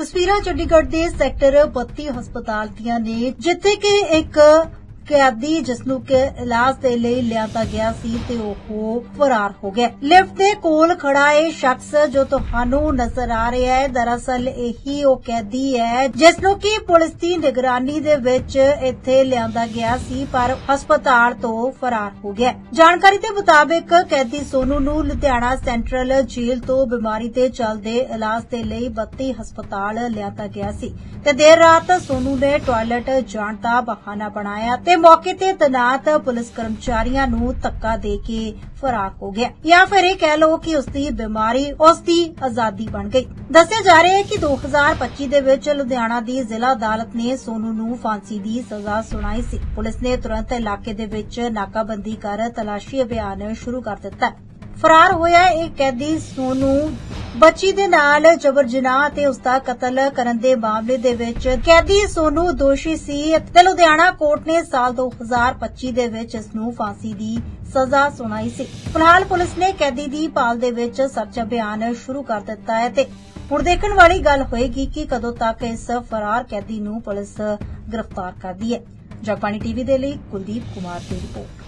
ਤਸਵੀਰਾਂ ਚੰਡੀਗੜ੍ਹ ਦੇ ਸੈਕਟਰ 32 ਹਸਪਤਾਲ ਦੀਆਂ ਨੇ ਜਿੱਥੇ ਕਿ ਇੱਕ ਕੈਦੀ ਜਿਸ ਨੂੰ ਕਿ ਇਲਾਜ ਦੇ ਲਈ ਲਿਆਂਦਾ ਗਿਆ ਸੀ ਤੇ ਉਹ ਫਰਾਰ ਹੋ ਗਿਆ। ਲਿਫਟ ਦੇ ਕੋਲ ਖੜਾ ਇਹ ਸ਼ਖਸ ਜੋ ਤੁਹਾਨੂੰ ਨਜ਼ਰ ਆ ਰਿਹਾ ਹੈ, ਦਰਅਸਲ ਇਹੀ ਉਹ ਕੈਦੀ ਹੈ ਜਿਸ ਨੂੰ ਕਿ ਪੁਲਿਸ ਦੀ ਨਿਗਰਾਨੀ ਦੇ ਵਿੱਚ ਇੱਥੇ ਲਿਆਂਦਾ ਗਿਆ ਸੀ, ਪਰ ਹਸਪਤਾਲ ਤੋਂ ਫਰਾਰ ਹੋ ਗਿਆ। ਜਾਣਕਾਰੀ ਦੇ ਮੁਤਾਬਿਕ ਕੈਦੀ ਸੋਨੂ ਨੂੰ ਲੁਧਿਆਣਾ ਸੈਂਟਰਲ ਜੇਲ੍ਹ ਤੋਂ ਬਿਮਾਰੀ ਦੇ ਚੱਲਦੇ ਇਲਾਜ ਦੇ ਲਈ 32 ਹਸਪਤਾਲ ਲਿਆਂਦਾ ਗਿਆ ਸੀ ਤੇ ਦੇਰ ਰਾਤ ਸੋਨੂ ਨੇ ਟਾਇਲਟ ਜਾਣ ਦਾ ਬਹਾਨਾ ਬਣਾਇਆ ਤੇ ਮੌਕੇ ਤੇ ਤੈਨਾਤ ਪੁਲਿਸ ਕਰਮਚਾਰੀਆਂ ਨੂੰ ਧੱਕਾ ਦੇ ਕੇ ਫਰਾਰ ਹੋ ਗਿਆ। ਜਾਂ ਫਿਰ ਇਹ ਕਹਿ ਲਓ ਕਿ ਉਸ ਦੀ ਬਿਮਾਰੀ ਉਸ ਦੀ ਆਜ਼ਾਦੀ ਬਣ ਗਈ। ਦੱਸਿਆ ਜਾ ਰਿਹਾ ਹੈ ਕਿ 2025 ਦੇ ਵਿੱਚ ਲੁਧਿਆਣਾ ਦੀ ਜ਼ਿਲ੍ਹਾ ਅਦਾਲਤ ਨੇ ਸੋਨੂ ਨੂੰ ਫਾਂਸੀ ਦੀ ਸਜ਼ਾ ਸੁਣਾਈ ਸੀ। ਪੁਲਿਸ ਨੇ ਤੁਰੰਤ ਇਲਾਕੇ ਦੇ ਵਿੱਚ ਨਾਕਾਬੰਦੀ ਕਰ ਤਲਾਸ਼ੀ ਅਭਿਆਨ ਸ਼ੁਰੂ ਕਰ ਦਿੱਤਾ। ਫਰਾਰ ਹੋਇਆ ਇਹ ਕੈਦੀ ਸੋਨੂ ਬੱਚੀ ਦੇ ਨਾਲ ਜਬਰ ਜਨਾਹ ਤੇ ਉਸ ਦਾ ਕਤਲ ਕਰਨ ਦੇ ਮਾਮਲੇ ਦੇ ਵਿੱਚ ਕੈਦੀ ਸੋਨੂ ਦੋਸ਼ੀ ਸੀ ਤੇ ਲੁਧਿਆਣਾ ਕੋਰਟ ਨੇ ਸਾਲ 2025 ਦੇ ਵਿੱਚ ਇਸ ਨੂੰ ਫਾਂਸੀ ਦੀ ਸਜ਼ਾ ਸੁਣਾਈ ਸੀ। ਫਿਲਹਾਲ ਪੁਲਿਸ ਨੇ ਕੈਦੀ ਦੀ ਭਾਲ ਦੇ ਵਿੱਚ ਸਰਚ ਅਭਿਆਨ ਸ਼ੁਰੂ ਕਰ ਦਿੱਤਾ ਹੈ ਤੇ ਹੁਣ ਦੇਖਣ ਵਾਲੀ ਗੱਲ ਹੋਏਗੀ ਕਿ ਕਦੋਂ ਤੱਕ ਇਸ ਫਰਾਰ ਕੈਦੀ ਨੂੰ ਪੁਲਿਸ ਗ੍ਰਿਫਤਾਰ ਕਰਦੀ ਹੈ। ਜਗਬਾਣੀ ਟੀਵੀ ਦੇ ਲਈ ਕੁਲਦੀਪ ਕੁਮਾਰ ਦੀ ਰਿਪੋਰਟ।